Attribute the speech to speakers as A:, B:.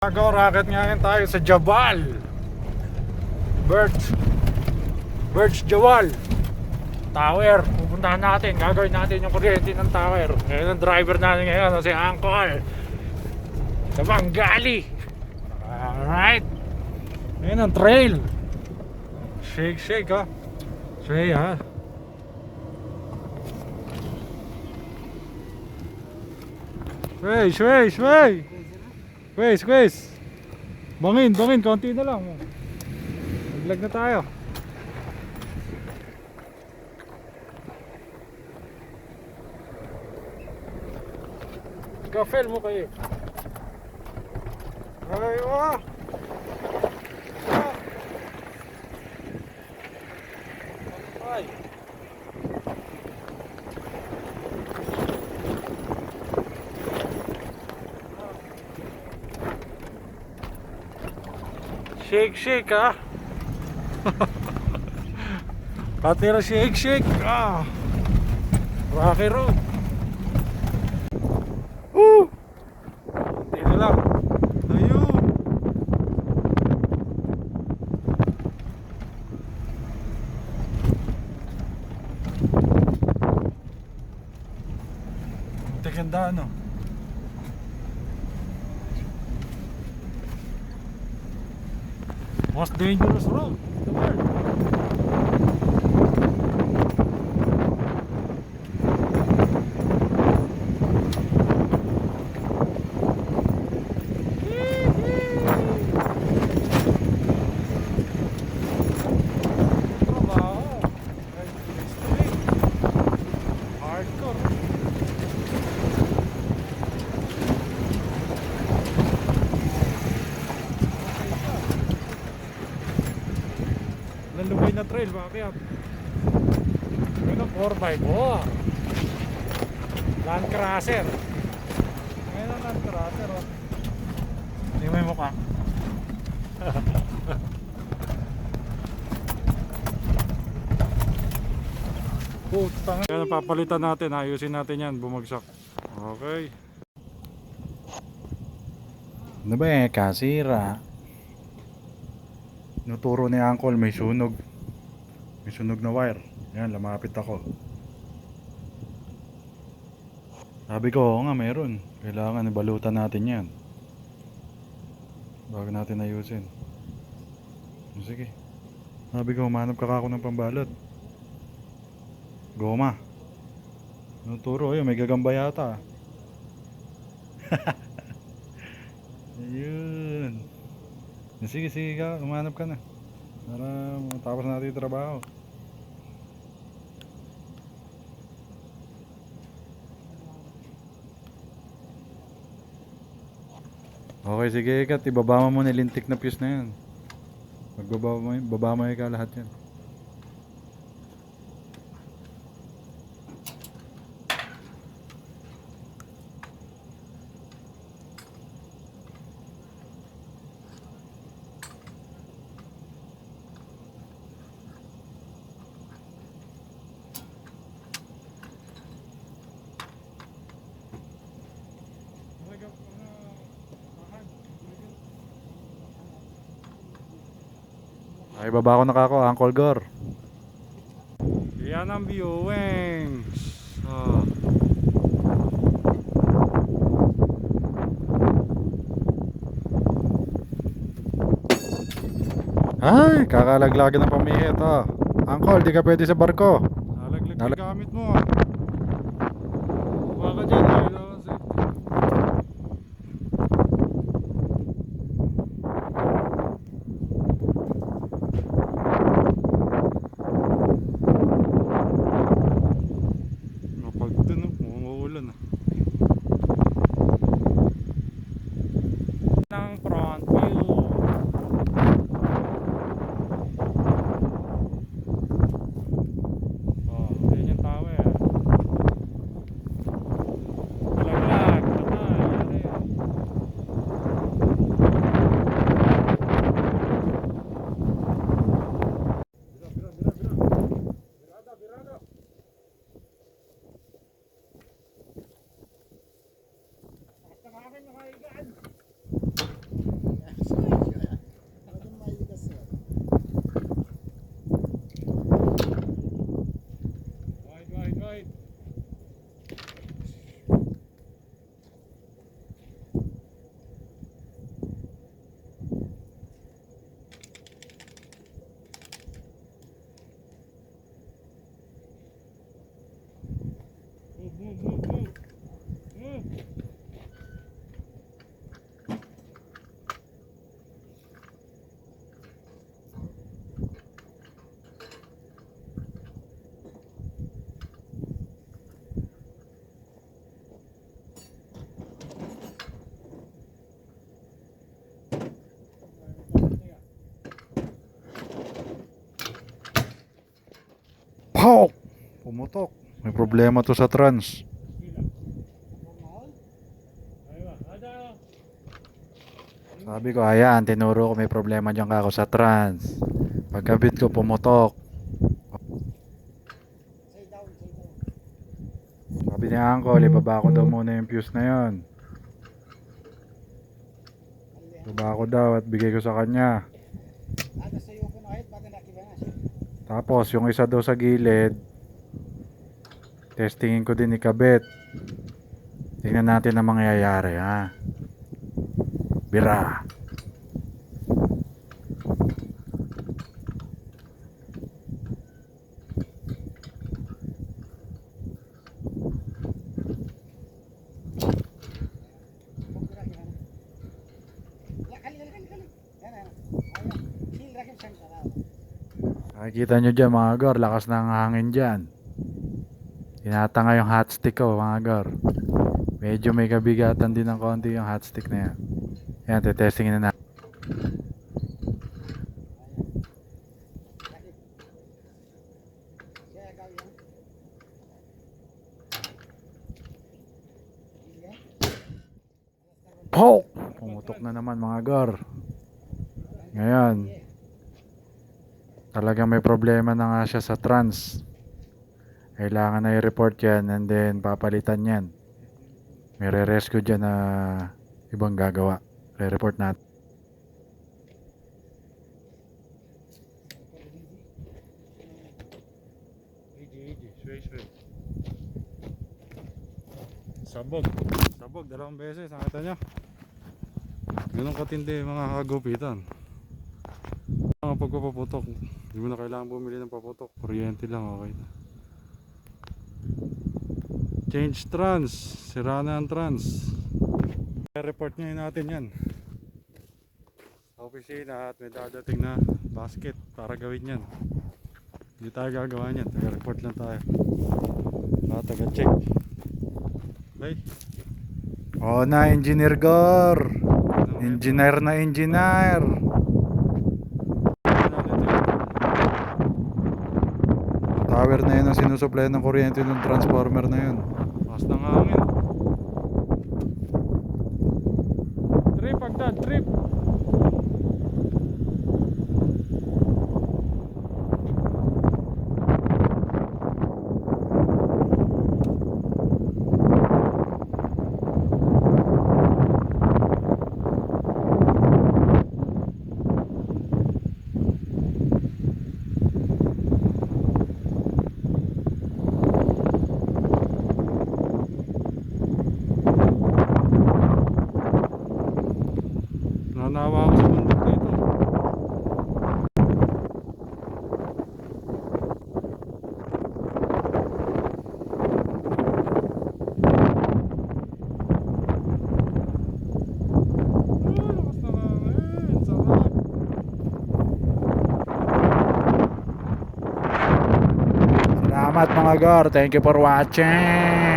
A: Agaw, rocket ngayon tayo sa Jabal. Birch. Birch Jawal. Tower. Pupuntahan natin. Gagawin natin yung kuryente ng tower. Ngayon ang driver natin ngayon, si Angkol. Sa Bangali. Alright. Ngayon ang trail. Shake, shake ha. Sway ha. Sway, sway, sway. Squeeze, squeeze. Bangin, bangin, konti na lang. Naglag na tayo. Gafel mo kayo. Ay, wah! Shake, shake, ah. Patira shake, shake. Ah. Rocky Road. Woo! Most dangerous road in the world. Lalubay na trail, bakit? Ano, 4x4 Land Crusher. Ngayon ang Land Crusher, oh. Hindi mo yung mukha. Putang Kaya napapalitan natin, ayusin natin yan, bumagsak. Okay. Ano ba eh, kasira Nuturo ni Uncle, may sunog. May sunog na wire. Yan, lumapit ako. Sabi ko, nga, meron. Kailangan ibalutan natin yan. Bago natin ayusin. Sige. Sabi ko, humanap ka ako ng pambalot. Goma. Nuturo, ayun, may gagamba yata. Ayun. Sige, sige ka, umanap ka na. Para matapos natin yung trabaho. Okay, sige ikat, ibaba mo yung lintik na fuse na yan. Magbaba mo, baba mo ikaw lahat yan. Ay, baba ko na kako, Uncle Gor. Yan ang viewings. Oh. Ay, kakalaglagan ng pamihit oh. Uncle, di ka pwede sa barko. Nalaglag
B: Nalag-
A: gamit mo. ah. Baka dyan,
B: Pow! Pumutok. May problema to sa trans. Sabi ko, ayan, tinuro ko may problema dyan kako sa trans. Pagkabit ko, pumutok. Sabi ni Uncle, ibaba ko daw muna yung fuse na yon. Ibaba ko daw at bigay ko sa kanya. Tapos, yung isa daw sa gilid, testingin ko din ikabit. Tingnan natin ang mangyayari, ha? Bira. Nakikita nyo dyan mga gor, lakas ng hangin dyan. Tinatanga yung hot stick ko mga gor. Medyo may kabigatan din ng konti yung hot stick na yan. Yan, tetestingin na natin. Pumutok na naman mga gor. Ngayon, talagang may problema na nga siya sa trans. Kailangan na i-report yan and then papalitan yan. May re-rescue dyan na ibang gagawa. Re-report natin. Sabog. Sabog, dalawang beses. Nakita niya. Ganun katindi mga kagupitan. Mga pagpapaputok. Hindi mo na kailangan bumili ng paputok. Kuryente lang, okay na. Change trans. Sira na ang trans. report ngayon natin yan. Sa opisina at may dadating na basket para gawin yan. Hindi tayo gagawa niyan. Taga-report lang tayo. Para taga-check. Right? Oo na, Engineer Gor. Engineer na engineer. Tower na yun ang sinusupply ng kuryente ng transformer na yun. Mas ng hangin. Mga gar. Thank you for watching.